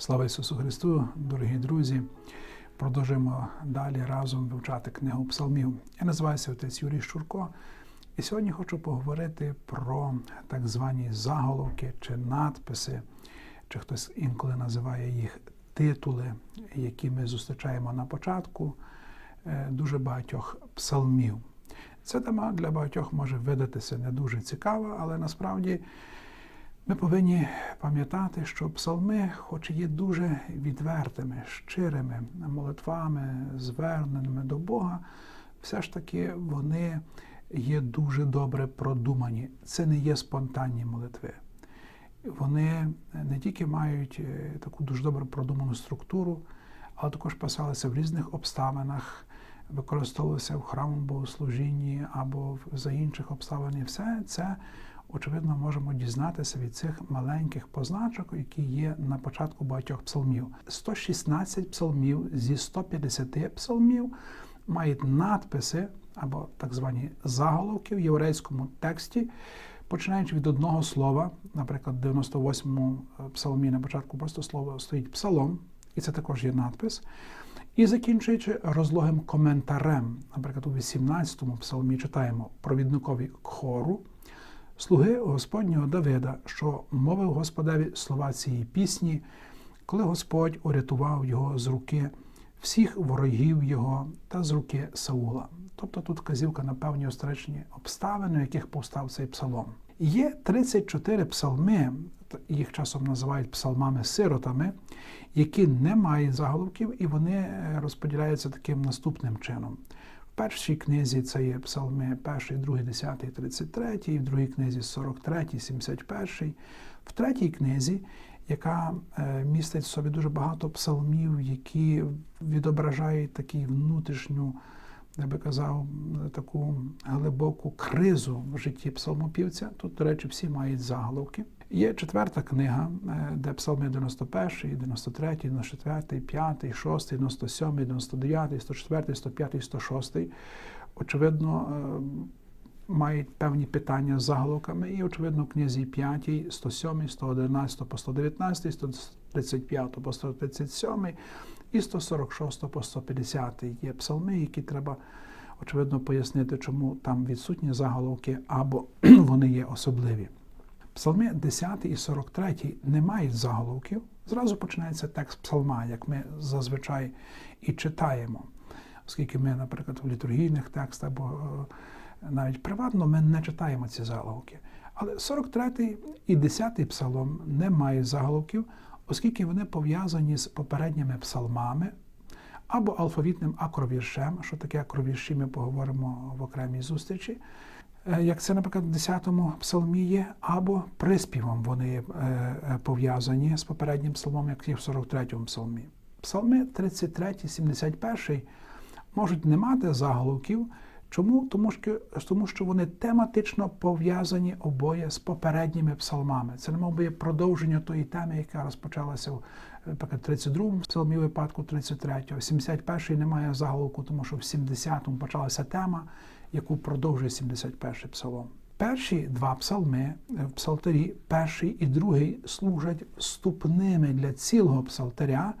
Слава Ісусу Христу, дорогі друзі! Продовжуємо далі разом вивчати книгу псалмів. Я називаюся отець Юрій Щурко, і сьогодні хочу поговорити про так звані заголовки чи надписи, чи хтось інколи називає їх титули, які ми зустрічаємо на початку е, дуже багатьох псалмів. Ця тема для багатьох може видатися не дуже цікава, але насправді. Ми повинні пам'ятати, що псалми, хоч і є дуже відвертими, щирими молитвами, зверненими до Бога, все ж таки вони є дуже добре продумані. Це не є спонтанні молитви. Вони не тільки мають е, таку дуже добре продуману структуру, але також писалися в різних обставинах, використовувалися в храмовому богослужінні або за інших обставин. І все це очевидно, можемо дізнатися від цих маленьких позначок, які є на початку багатьох псалмів. 116 псалмів зі 150 псалмів мають надписи або так звані заголовки в єврейському тексті. Починаючи від одного слова, наприклад, в 98-му псалмі на початку просто слово стоїть псалом, і це також є надпис. І закінчуючи розлогим коментарем, наприклад, у 18-му псалмі читаємо провідникові хору, слуги Господнього Давида, що мовив Господеві слова цієї пісні, коли Господь урятував його з руки всіх ворогів його та з руки Саула. Тобто тут вказівка на певні історичні обставини, в яких повстав цей псалом. Є 34 псалми, їх часом називають псалмами-сиротами, які не мають заголовків, і вони розподіляються таким наступним чином першій книзі це є псалми 1, 2, 10, 33, в другій книзі 43, 71, в третій книзі, яка е, містить в собі дуже багато псалмів, які відображають таку внутрішню, я би казав, таку глибоку кризу в житті псалмопівця. Тут, до речі, всі мають заголовки. Є четверта книга, е, де псалми 91, 93, 94, 5, 6, 97, 99, 104, 105, 106. Очевидно, е, мають певні питання з заголовками, і, очевидно, в книзі 5, 107, 111 по 119, 135 по 137 і 146 по 150 є псалми, які треба, очевидно, пояснити, чому там відсутні заголовки або вони є особливі. Псалми 10 і 43 не мають заголовків. Зразу починається текст псалма, як ми зазвичай і читаємо. Оскільки ми, наприклад, в літургійних текстах або е, навіть приватно ми не читаємо ці заголовки. Але 43 і 10 псалом не мають заголовків, оскільки вони пов'язані з попередніми псалмами або алфавітним акровіршем. Що таке акровірші, ми поговоримо в окремій зустрічі. Е, як це, наприклад, в 10-му псалмі є, або приспівом вони е, е, пов'язані з попереднім псалмом, як є в 43-му псалмі. Псалми 33, 71 можуть не мати заголовків. Чому? Тому що тому що вони тематично пов'язані обоє з попередніми псалмами. Це не би продовження тої теми, яка розпочалася в 32-му псалмі випадку 33-го. 71-й немає заголовку, тому що в 70-му почалася тема, яку продовжує 71-й псалом. Перші два псалми в псалтарі, перший і другий, служать вступними для цілого псалтаря.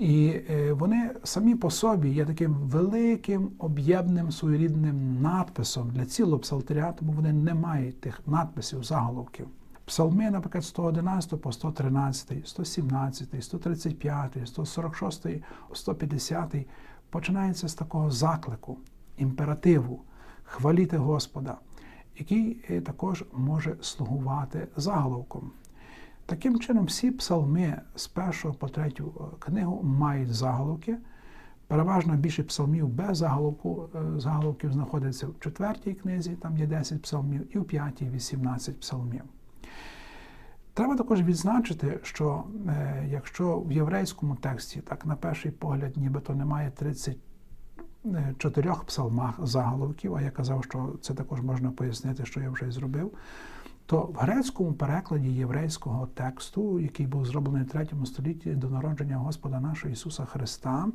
І е, вони самі по собі є таким великим об'ємним своєрідним надписом для цілого псалтаря, тому вони не мають тих надписів, заголовків. Псалми, наприклад, 111 по 113, 117, 135, 146, 150 починаються з такого заклику, імперативу, хваліти Господа, який е, також може слугувати заголовком. Таким чином, всі псалми з першого по третю е, книгу мають заголовки. Переважно більше псалмів без заголовку, е, заголовків знаходиться в четвертій книзі, там є 10 псалмів, і в п'ятій 18 псалмів. Треба також відзначити, що е, якщо в єврейському тексті, так на перший погляд, нібито немає 34 псалмах заголовків, а я казав, що це також можна пояснити, що я вже зробив то в грецькому перекладі єврейського тексту, який був зроблений в 3 столітті до народження Господа нашого Ісуса Христа,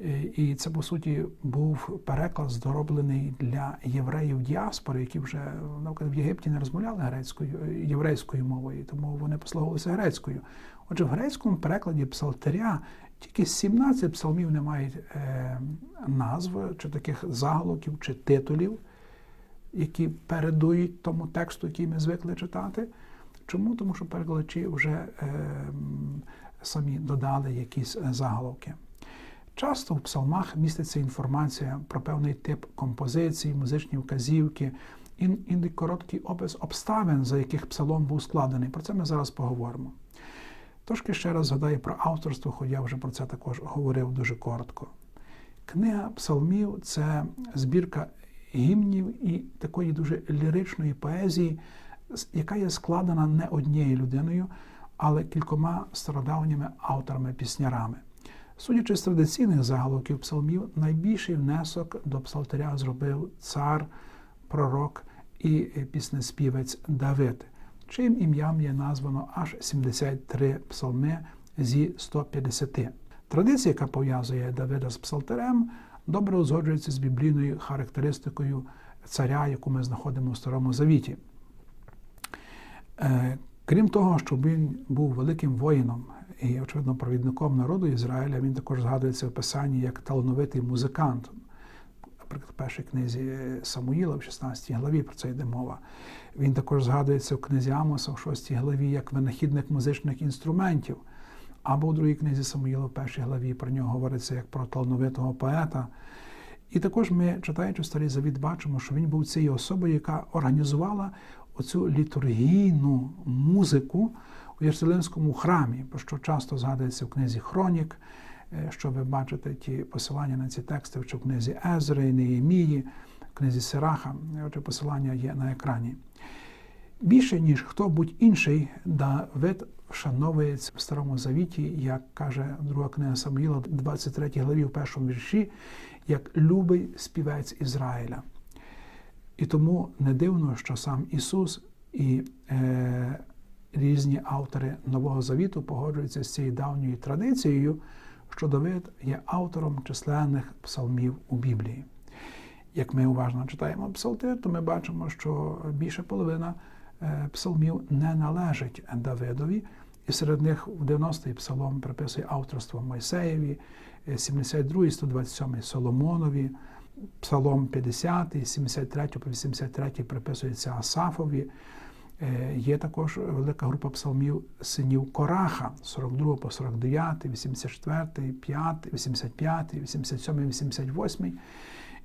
е, і це, по суті, був переклад зроблений для євреїв діаспори, які вже наприклад, в Єгипті не розмовляли грецькою єврейською мовою, тому вони послуговувалися грецькою. Отже, в грецькому перекладі псалтиря тільки 17 псалмів не мають е, назв, чи таких заголовків, чи титулів, які передують тому тексту, який ми звикли читати. Чому? Тому що перекладачі вже е, самі додали якісь заголовки. Часто в псалмах міститься інформація про певний тип композиції, музичні вказівки, іноді короткий опис обставин, за яких псалом був складений. Про це ми зараз поговоримо. Трошки ще раз згадаю про авторство, хоч я вже про це також говорив дуже коротко. Книга псалмів це збірка гімнів і такої дуже ліричної поезії, яка є складена не однією людиною, але кількома стародавніми авторами-піснярами. Судячи з традиційних заголовків псалмів, найбільший внесок до псалтиря зробив цар, пророк і піснеспівець Давид, чим ім'ям є названо аж 73 псалми зі 150. Традиція, яка пов'язує Давида з псалтирем, добре узгоджується з біблійною характеристикою царя, яку ми знаходимо у Старому Завіті. Е, крім того, що він був великим воїном і, очевидно, провідником народу Ізраїля, він також згадується в Писанні як талановитий музикант. Наприклад, в першій книзі Самуїла, в 16 главі про це йде мова. Він також згадується в книзі Амоса, в 6 главі, як винахідник музичних інструментів. Або в другій книзі Самуїла, в першій главі про нього говориться як про талановитого поета. І також ми, читаючи Старий Завіт, бачимо, що він був цією особою, яка організувала оцю літургійну музику у Єрусалимському храмі, про що часто згадується в книзі Хронік, що ви бачите ті посилання на ці тексти, що в книзі Езри, Неємії, в книзі Сираха. Отже, посилання є на екрані. Більше, ніж хто будь інший, Давид вшановується в Старому Завіті, як каже друга книга Самуїла, 23 главі, в першому вірші, як любий співець Ізраїля. І тому не дивно, що сам Ісус і е, різні автори Нового Завіту погоджуються з цією давньою традицією, що Давид є автором численних псалмів у Біблії. Як ми уважно читаємо псалтир, то ми бачимо, що більше половина псалмів не належить Давидові, і серед них в 90-й псалом приписує авторство Мойсеєві, 72-й, 127-й Соломонові, Псалом 50, 73 по 83 приписується Асафові. Є також велика група псалмів синів Кораха, 42 по 49, 84, 5, 85, 87, 88.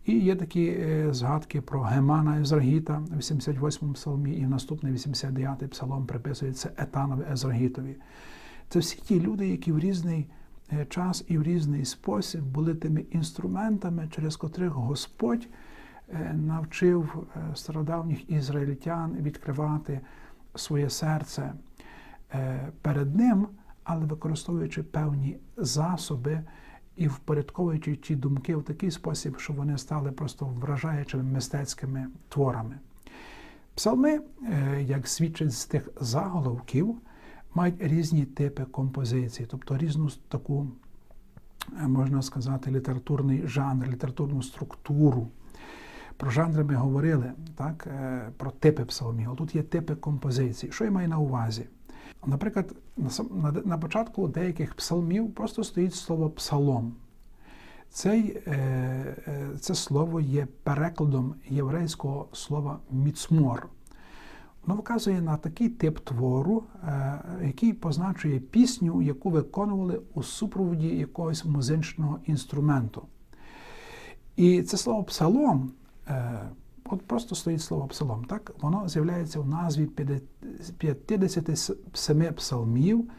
І є такі згадки про Гемана Езрагіта в 88 му псалмі, і в наступний 89-й псалом приписується Етанові Езрагітові. Це всі ті люди, які в різний час і в різний спосіб були тими інструментами, через котрих Господь навчив стародавніх ізраїльтян відкривати своє серце перед ним, але використовуючи певні засоби і впорядковуючи ті думки в такий спосіб, що вони стали просто вражаючими мистецькими творами. Псалми, як свідчить з тих заголовків, мають різні типи композиції, тобто різну таку, можна сказати, літературний жанр, літературну структуру. Про жанри ми говорили, так, про типи псалмів. Тут є типи композиції. Що я маю на увазі? Наприклад, на початку деяких псалмів просто стоїть слово псалом. Цей, Це слово є перекладом єврейського слова міцмор. Воно вказує на такий тип твору, який позначує пісню, яку виконували у супроводі якогось музичного інструменту. І це слово псалом, от просто стоїть слово псалом, так? Воно з'являється в назві 57 псалмів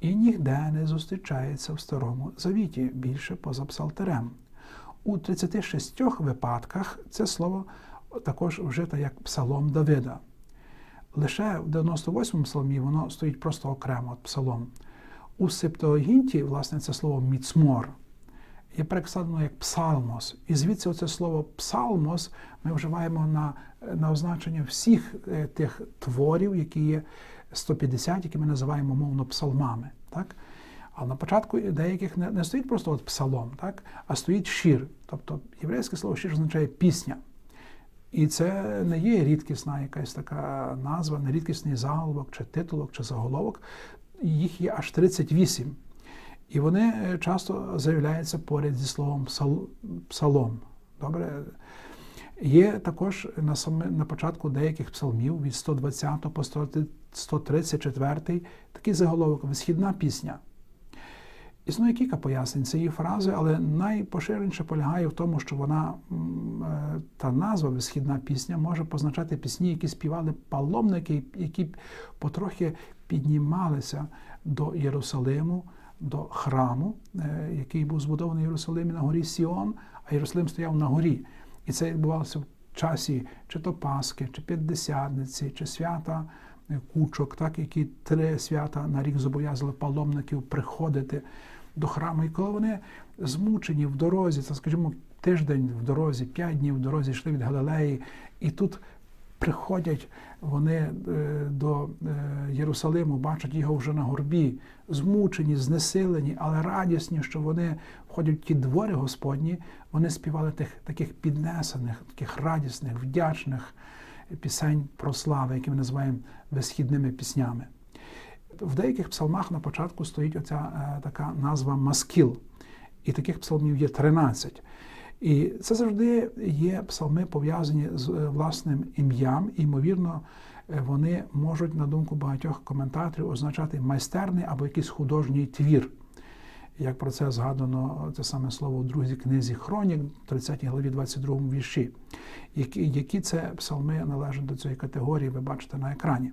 і ніде не зустрічається в Старому Завіті, більше поза псалтерем. У 36 випадках це слово також вжито як псалом Давида. Лише в 98-му псалмі воно стоїть просто окремо від псалом. У Септуагінті, власне, це слово міцмор є перекладено як псалмос. І звідси оце слово псалмос ми вживаємо на на означення всіх тих творів, які є 150, які ми називаємо мовно псалмами. Так? А на початку деяких не, не стоїть просто от псалом, так? а стоїть шір. Тобто єврейське слово шір означає пісня. І це не є рідкісна якась така назва, не рідкісний заголовок, чи титулок, чи заголовок. їх є аж 38. І вони е, часто заявляються поряд зі словом псалом. Добре? Є також на, саме, на початку деяких псалмів від 120 по 134 такий заголовок Висхідна пісня. Існує кілька пояснень цієї фрази, але найпоширеніше полягає в тому, що вона е, та назва Висхідна пісня може позначати пісні, які співали паломники, які потрохи піднімалися до Єрусалиму, до храму, е, який був збудований в Єрусалимі на горі Сіон, а Єрусалим стояв на горі. І це відбувалося в часі чи то Пасхи, чи П'ятдесятниці, чи свята е, кучок, так, які три свята на рік зобов'язали паломників приходити до храму. І коли вони змучені в дорозі, це, скажімо, тиждень в дорозі, п'ять днів в дорозі йшли від Галилеї, і тут приходять вони е, до е, Єрусалиму, бачать його вже на горбі, змучені, знесилені, але радісні, що вони входять в ті двори Господні, вони співали тих таких піднесених, таких радісних, вдячних пісень про слави, які ми називаємо висхідними піснями. В деяких псалмах на початку стоїть оця е, така назва маскіл, і таких псалмів є 13. І це завжди є псалми пов'язані з е, власним ім'ям, і, ймовірно, е, вони можуть, на думку багатьох коментаторів, означати майстерний або якийсь художній твір. Як про це згадано це саме слово в другій книзі Хронік, 30 главі 22 вірші. Які, які це псалми належать до цієї категорії, ви бачите на екрані.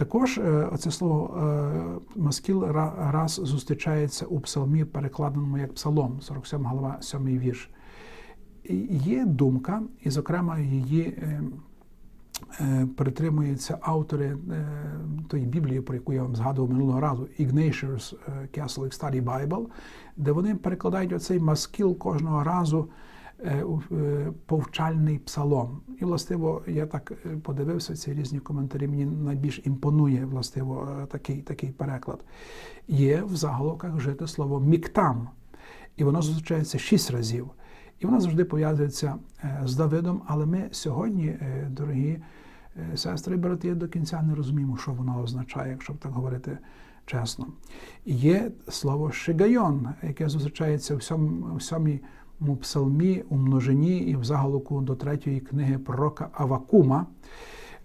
Також е, оце слово е, маскіл раз зустрічається у псалмі, перекладеному як псалом, 47 глава, 7 вірш. Є думка, і, зокрема, її е, притримуються автори тої Біблії, про яку я вам згадував минулого разу, Ignatius Catholic Study Bible, де вони перекладають оцей маскіл кожного разу повчальний псалом. І, властиво, я так е, подивився ці різні коментарі. Мені найбільш імпонує властиво е, такий, такий переклад. Є в заголовках вжите слово міктам, і воно зустрічається шість разів. І воно завжди пов'язується е, з Давидом. Але ми сьогодні, е, дорогі е, сестри і брати, до кінця не розуміємо, що воно означає, якщо так говорити чесно. Є слово шигайон, яке зустрічається в сьом- сьомій псалмі у множині і в заголовку до третьої книги пророка Авакума.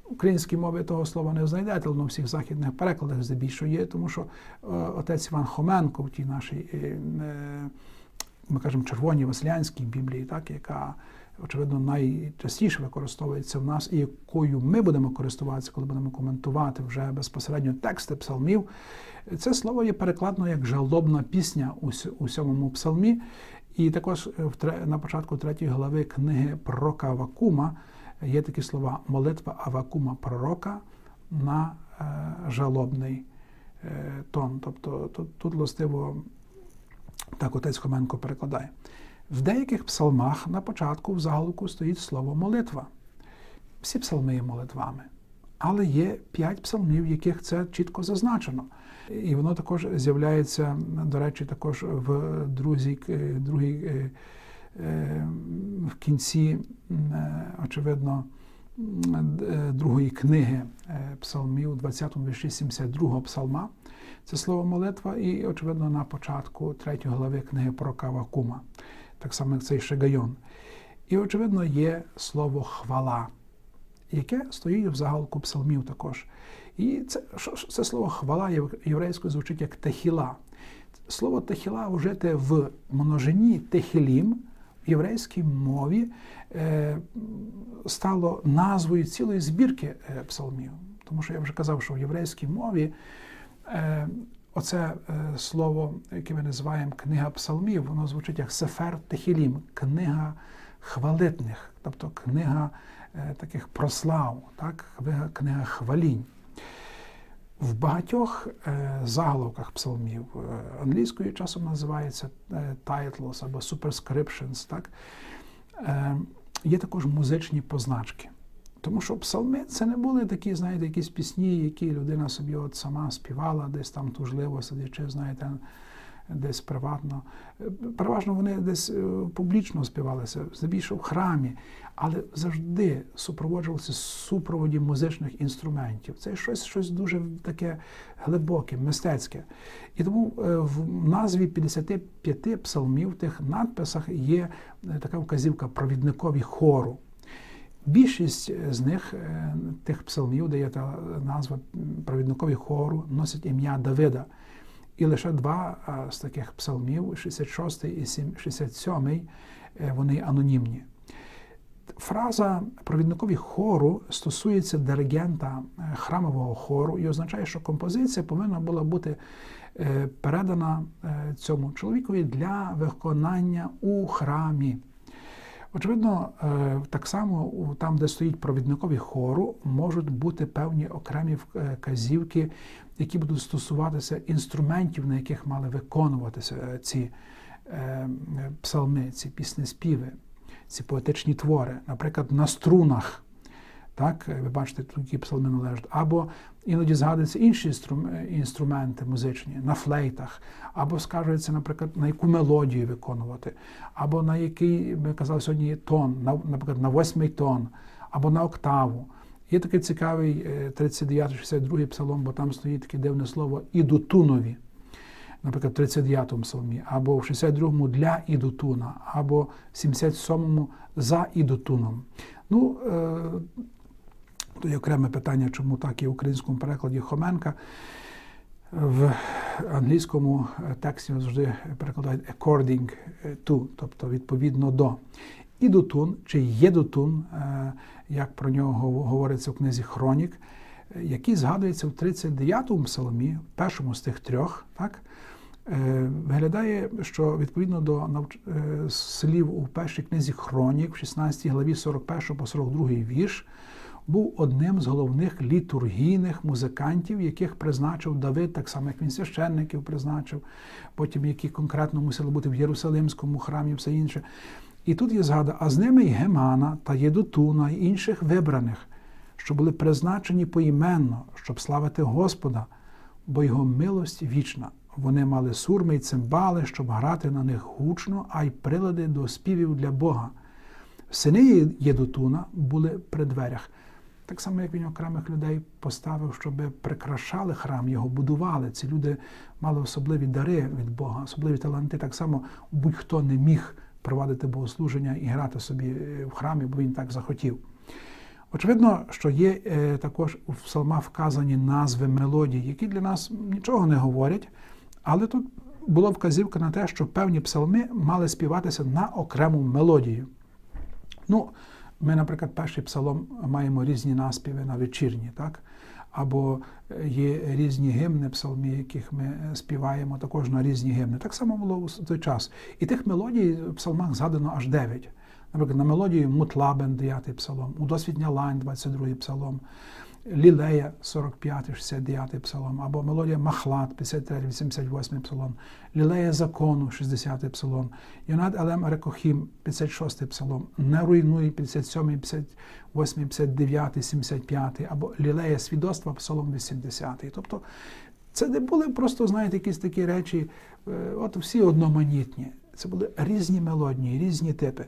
Українській мові того слова не знайдете, але на всіх західних перекладах здебільшого є, тому що е, отець Іван Хоменко в тій нашій, е, е, ми кажемо, червоній Василянській Біблії, так, яка, очевидно, найчастіше використовується в нас, і якою ми будемо користуватися, коли будемо коментувати вже безпосередньо тексти псалмів. Це слово є перекладено як жалобна пісня у сьомому псалмі. І також е, на початку третьої глави книги пророка Авакума є такі слова молитва Авакума пророка на е, жалобний е, тон. Тобто тут, тут властиво так отець Хоменко перекладає. В деяких псалмах на початку в заголовку стоїть слово молитва. Всі псалми є молитвами. Але є п'ять псалмів, в яких це чітко зазначено. І воно також з'являється, до речі, також в другій, е, другій е, е, в кінці, е, очевидно, другої книги псалмів, 20 вірші 72-го псалма. Це слово молитва, і, очевидно, на початку третьої глави книги про Кавакума, так само як цей Шегайон. І, очевидно, є слово хвала, яке стоїть в заголовку псалмів також. І це, це слово хвала єв- єврейською звучить як техіла. Слово техіла вжите в множині техілім в єврейській мові е, стало назвою цілої збірки е, псалмів. Тому що я вже казав, що в єврейській мові е, оце слово, яке ми називаємо книга псалмів, воно звучить як Сефер Техілім, книга хвалитних, тобто книга таких прослав, так? книга хвалінь. В багатьох е, заголовках псалмів е, англійською часом називається е, titles або superscriptions, так? Є також музичні позначки. Тому що псалми це не були такі, знаєте, якісь пісні, які людина собі от сама співала, десь там тужливо сидячи, знаєте, десь приватно. Е, Переважно вони десь е, публічно співалися, здебільшого в храмі, але завжди супроводжувалися супроводі музичних інструментів. Це щось, щось дуже таке глибоке, мистецьке. І тому е, в назві 55 псалмів, в тих надписах є така вказівка провідникові хору. Більшість з них, тих псалмів, де є та назва провідникові хору, носять ім'я Давида. І лише два з таких псалмів, 66 і 7 67, е, вони анонімні. Фраза провідникові хору стосується диригента е, храмового хору і означає, що композиція повинна була бути е, передана цьому чоловікові для виконання у храмі. Очевидно, так само там, де стоїть провідникові хору, можуть бути певні окремі вказівки, які будуть стосуватися інструментів, на яких мали виконуватися е, ці е, псалми, ці піснеспіви, ці поетичні твори, наприклад, на струнах. Так, ви бачите, тут які псалми належать, або іноді згадуються інші інструм- інструменти музичні на флейтах, або скажується, наприклад, на яку мелодію виконувати, або на який, ми казали сьогодні, тон, на, наприклад, на восьмий тон, або на октаву. Є такий цікавий 39-62 псалом, бо там стоїть таке дивне слово ідутунові, наприклад, в 39-му псалмі, або в 62-му для ідутуна, або в 77-му за ідутуном. Ну, е, то є окреме питання, чому так і в українському перекладі Хоменка. В англійському тексті завжди перекладають according to, тобто відповідно до. Ідутун чи єдутун, е, як про нього говориться в книзі Хронік, е, який згадується в 39-му псалмі, першому з тих трьох, так, е, виглядає, що відповідно до слів у першій книзі Хронік, в 16 главі 41 по 42 вірш, був одним з головних літургійних музикантів, яких призначив Давид, так само як він священників призначив, потім які конкретно мусили бути в Єрусалимському храмі, все інше. І тут є згада, а з ними й Гемана та Єдутуна і інших вибраних, що були призначені поіменно, щоб славити Господа, бо його милость вічна. Вони мали сурми й цимбали, щоб грати на них гучно, а й прилади до співів для Бога. Сини Єдутуна були при дверях. Так само, як він окремих людей поставив, щоб прикрашали храм, його будували. Ці люди мали особливі дари від Бога, особливі таланти. Так само будь-хто не міг провадити богослуження і грати собі е, в храмі, бо він так захотів. Очевидно, що є е, також у псалмах вказані назви мелодій, які для нас нічого не говорять, але тут була вказівка на те, що певні псалми мали співатися на окрему мелодію. Ну, ми, наприклад, перший псалом маємо різні наспіви на вечірні, так? Або е, є різні гімни псалмі, яких ми е, співаємо також на різні гімни. Так само було у той час. І тих мелодій в псалмах згадано аж дев'ять. Наприклад, на мелодію Мутлабен, 9 псалом, у досвідня лань, 22 псалом, Лілея, 45, 69 псалом, або мелодія Махлад, 53, 88 псалом, Лілея закону, 60 псалом, Йонат Елем Рекохім, 56 псалом, Не руйнуй, 57, 58, 59, 75, або Лілея свідоцтва, псалом 80. Тобто це не були просто, знаєте, якісь такі речі, е, от всі одноманітні. Це були різні мелодії, різні типи.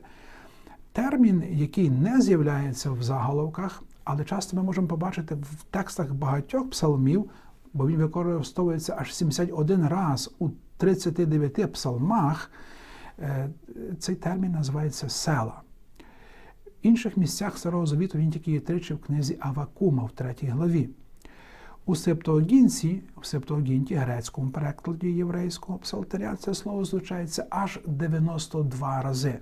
Термін, який не з'являється в заголовках, але часто ми можемо побачити в текстах багатьох псалмів, бо він використовується аж 71 раз у 39 псалмах. Е, Цей термін називається села. В інших місцях Старого Завіту він тільки є тричі в книзі Авакума в третій главі. У Септуагінці, в Септуагінті, грецькому перекладі єврейського псалтаря, це слово звучається аж 92 рази.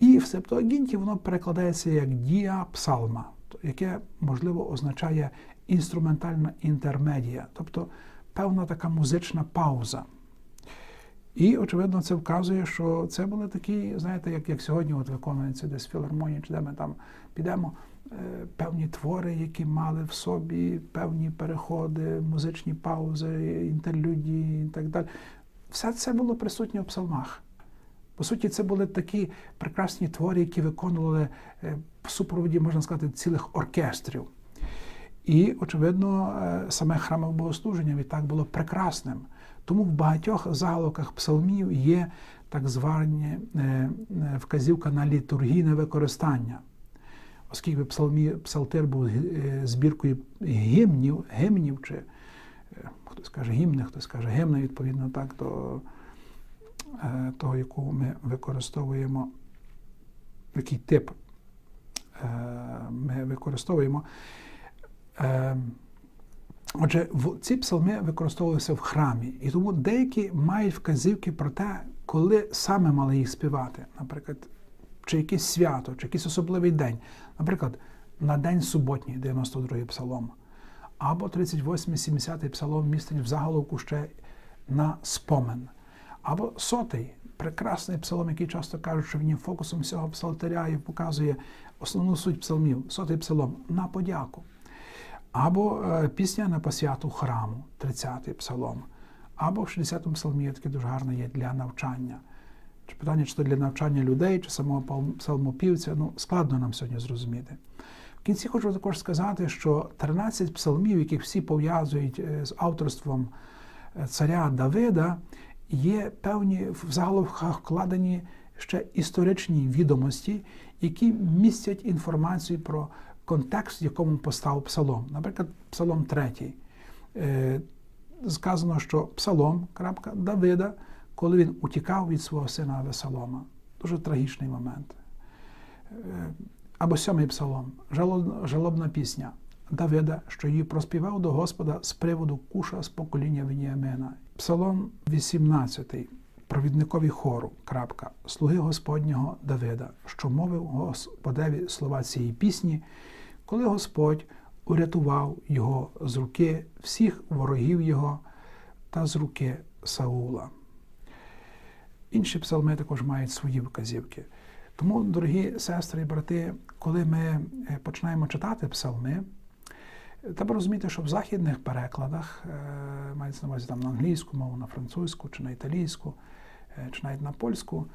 І в Септуагінті воно перекладається як дія псалма, яке, можливо, означає інструментальна інтермедія, тобто певна така музична пауза. І, очевидно, це вказує, що це були такі, знаєте, як, як сьогодні от виконується десь чи де ми там підемо, е, певні твори, які мали в собі певні переходи, музичні паузи, інтерлюдії і так далі. Все це було присутнє в псалмах. По суті, це були такі прекрасні твори, які виконували е, в супроводі, можна сказати, цілих оркестрів. І, очевидно, е, саме храмове богослуження відтак було прекрасним, Тому в багатьох заголовках псалмів є так звані е, вказівка на літургійне використання. Оскільки псалмі, псалтир був збіркою гімнів, гімнів чи хтось каже гімни, хтось каже гімни, відповідно так е, того, яку ми використовуємо, який тип е, ми використовуємо. Е, Отже, ці псалми використовувалися в храмі, і тому деякі мають вказівки про те, коли саме мали їх співати. Наприклад, чи якесь свято, чи якийсь особливий день. Наприклад, на день суботній, 92-й псалом, або 38-70-й псалом містить в заголовку ще на спомин. Або сотий, прекрасний псалом, який часто кажуть, що він є фокусом всього псалтиря і показує основну суть псалмів. Сотий псалом на подяку. Або е, пісня на посвяту храму, 30-й псалом. Або в 60-му псалмі таке дуже гарне є для навчання. Чи питання, чи то для навчання людей, чи самого псалмопівця, ну, складно нам сьогодні зрозуміти. В кінці хочу також сказати, що 13 псалмів, яких всі пов'язують е, з авторством е, царя Давида, є певні заголовках вкладені ще історичні відомості, які містять інформацію про контекст, в якому постав псалом. Наприклад, псалом 3. Е, Сказано, що псалом крапка, Давида, коли він утікав від свого сина Весолома. Дуже трагічний момент. Е, Або сьомий псалом, жалоб- жалобна пісня Давида, що її проспівав до Господа з приводу куша з покоління Веніамина. Псалом 18, провідникові хору, крапка, слуги Господнього Давида, що мовив Господеві слова цієї пісні, коли Господь урятував його з руки всіх ворогів його та з руки Саула. Інші псалми також мають свої вказівки. Тому, дорогі сестри і брати, коли ми е, починаємо читати псалми, треба розуміти, що в західних перекладах, е, мається на увазі там на англійську мову, на французьку чи на італійську, е, чи навіть на польську,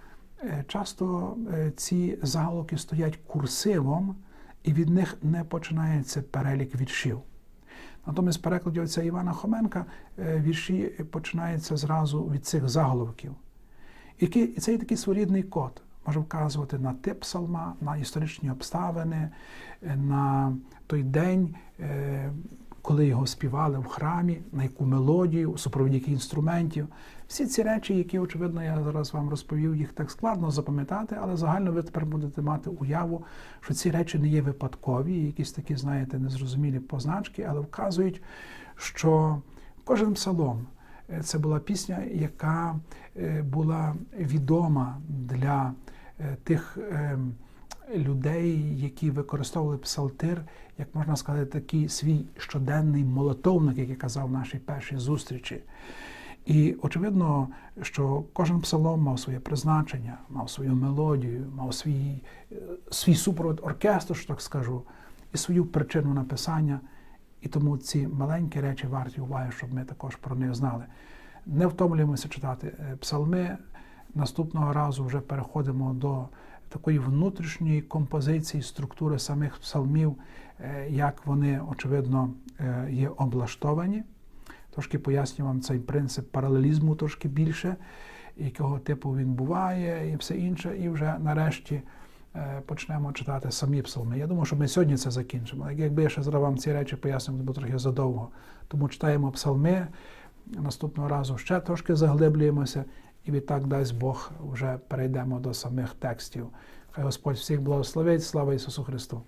е, часто ці заголовки стоять курсивом, і від них не починається перелік віршів. Натомість в перекладі отця Івана Хоменка вірші починаються зразу від цих заголовків. І це є такий своєрідний код. Може вказувати на тип псалма, на історичні обставини, е, на той день, е, коли його співали в храмі, на яку мелодію, супровід інструментів. Всі ці речі, які, очевидно, я зараз вам розповів, їх так складно запам'ятати, але загально ви тепер будете мати уяву, що ці речі не є випадкові, якісь такі, знаєте, незрозумілі позначки, але вказують, що кожен псалом це була пісня, яка е, була відома для е, тих ем, людей, які використовували псалтир, як можна сказати, такий свій щоденний молотовник, як я казав нашій першій зустрічі. І очевидно, що кожен псалом мав своє призначення, мав свою мелодію, мав свій, е, свій супровід оркестру, що так скажу, і свою причину написання. І тому ці маленькі речі варті уваги, щоб ми також про них знали. Не втомлюємося читати е, псалми. Наступного разу вже переходимо до такої внутрішньої композиції, структури самих псалмів, е, як вони, очевидно, е, є облаштовані. Трошки поясню вам цей принцип паралелізму трошки більше, якого типу він буває, і все інше. І вже нарешті почнемо читати самі псалми. Я думаю, що ми сьогодні це закінчимо. Якби я ще зараз вам ці речі пояснив, то було трохи задовго. Тому читаємо псалми, наступного разу ще трошки заглиблюємося, і відтак дасть Бог вже перейдемо до самих текстів. Хай Господь всіх благословить. Слава Ісусу Христу!